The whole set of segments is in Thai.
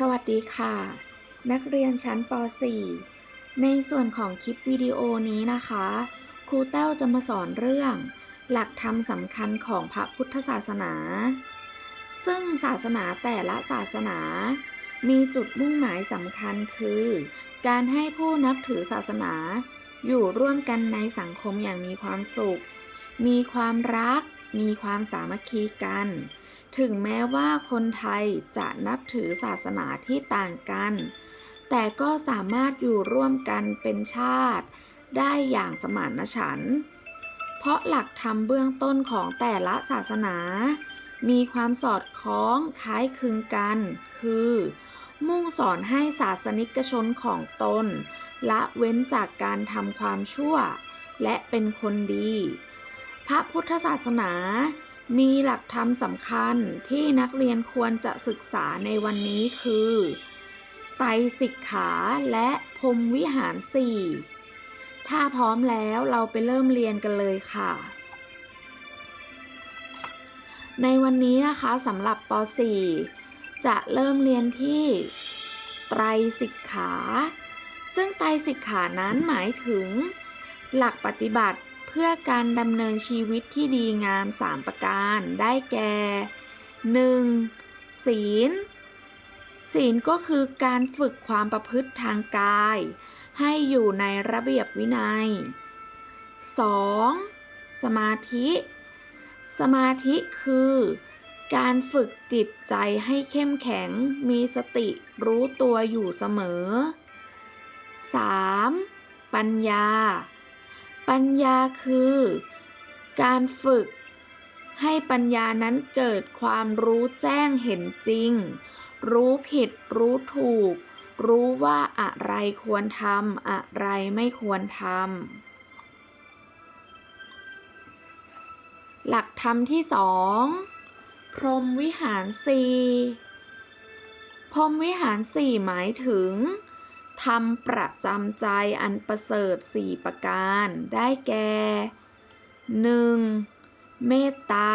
สวัสดีค่ะ นักเรียนชั้นป .4 ในส่วนของคลิปวิดีโอนี้นะคะ ครูแต้วจะมาสอนเรื่อง หลักธรรมสำคัญของพระพุทธศาสนา ซึ่งศาสนาแต่ละศาสนา มีจุดมุ่งหมายสำคัญคือ การให้ผู้นับถือศาสนา อยู่ร่วมกันในสังคมอย่างมีความสุข มีความรัก มีความสามัคคีกัน ถึงแม้ว่าคนไทยจะนับถือศาสนาที่ต่างกัน แต่ก็สามารถอยู่ร่วมกันเป็นชาติ ได้อย่างสมานฉันท์เพราะหลักธรรมเบื้องต้นของแต่ละศาสนา มีความสอดคล้องคล้ายคลึงกัน คือ มุ่งสอนให้ศาสนิกชนของตน ละเว้นจากการทำความชั่ว และเป็นคนดี พระพุทธศาสนา มีหลักธรรมสำคัญที่นักเรียนควรจะศึกษาในวันนี้คือ ไตรสิกขาและพรมวิหารสี่ถ้าพร้อมแล้วเราไปเริ่มเรียนกันเลยค่ะ ในวันนี้นะคะสำหรับป .4 จะเริ่มเรียนที่ไตรสิกขา ซึ่งไตรสิกขานั้นหมายถึง หลักปฏิบัติ พื่อการดำเนินชีวิตที่ดีงาม 3 ประการ ได้แก่ 1. ศีล ศีลก็คือการฝึกความประพฤติทางกาย ให้อยู่ในระเบียบวินัย 2. สมาธิ สมาธิคือ การฝึกจิตใจให้เข้มแข็ง มีสติรู้ตัวอยู่เสมอ 3. ปัญญา ปัญญาคือ การฝึกให้ปัญญานั้นเกิดความรู้แจ้งเห็นจริง รู้ผิดรู้ถูก รู้ว่าอะไรควรทำอะไรไม่ควรทำหลักธรรมที่สองพรหมวิหารสี่พรหมวิหารสี่หมายถึง ธรรมประจำใจอันประเสริฐสี่ประการ ได้แก่ 1. เมตตา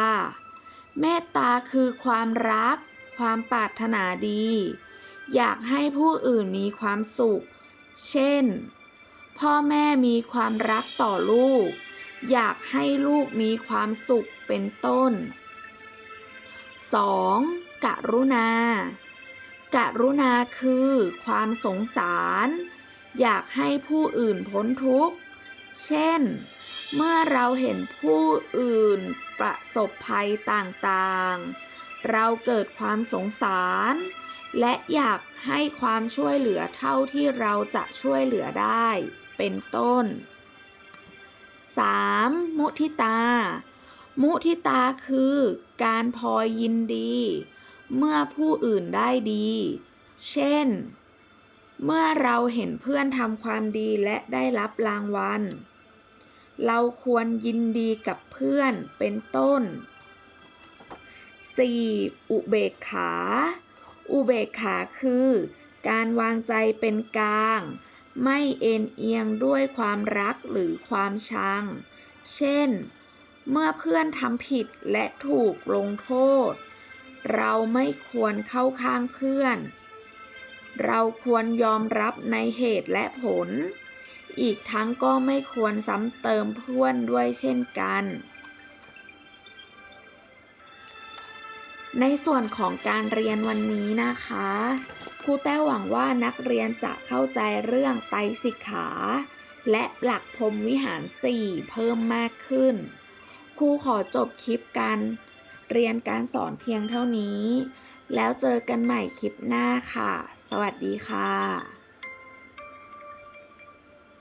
เมตตาคือความรัก ความปรารถนาดี อยากให้ผู้อื่นมีความสุข เช่น พ่อแม่มีความรักต่อลูก อยากให้ลูกมีความสุขเป็นต้น 2. กรุณา กรุณาคือความสงสาร อยากให้ผู้อื่นพ้นทุกข์ เช่น เมื่อเราเห็นผู้อื่นประสบภัยต่างๆ เราเกิดความสงสาร และอยากให้ความช่วยเหลือเท่าที่เราจะช่วยเหลือได้ เป็นต้น 3. มุทิตา มุทิตาคือการพอยินดี เมื่อผู้อื่นได้ดี เช่น เมื่อเราเห็นเพื่อนทำความดีและได้รับรางวัล เราควรยินดีกับเพื่อนเป็นต้น 4. อุเบกขา อุเบกขาคือ การวางใจเป็นกลาง ไม่เอ็นเอียงด้วยความรักหรือความชัง เช่น เมื่อเพื่อนทำผิดและถูกลงโทษ เราไม่ควรเข้าข้างเพื่อน เราควรยอมรับในเหตุและผล อีกทั้งก็ไม่ควรซ้ำเติมเพื่อนด้วยเช่นกัน ในส่วนของการเรียนวันนี้นะคะครูแต้วหวังว่านักเรียนจะเข้าใจเรื่องไตรสิกขา และหลักพรมวิหารสี่เพิ่มมากขึ้นครูขอจบคลิปการ เรียนการสอนเพียงเท่านี้ แล้วเจอกันใหม่คลิปหน้าค่ะ สวัสดีค่ะ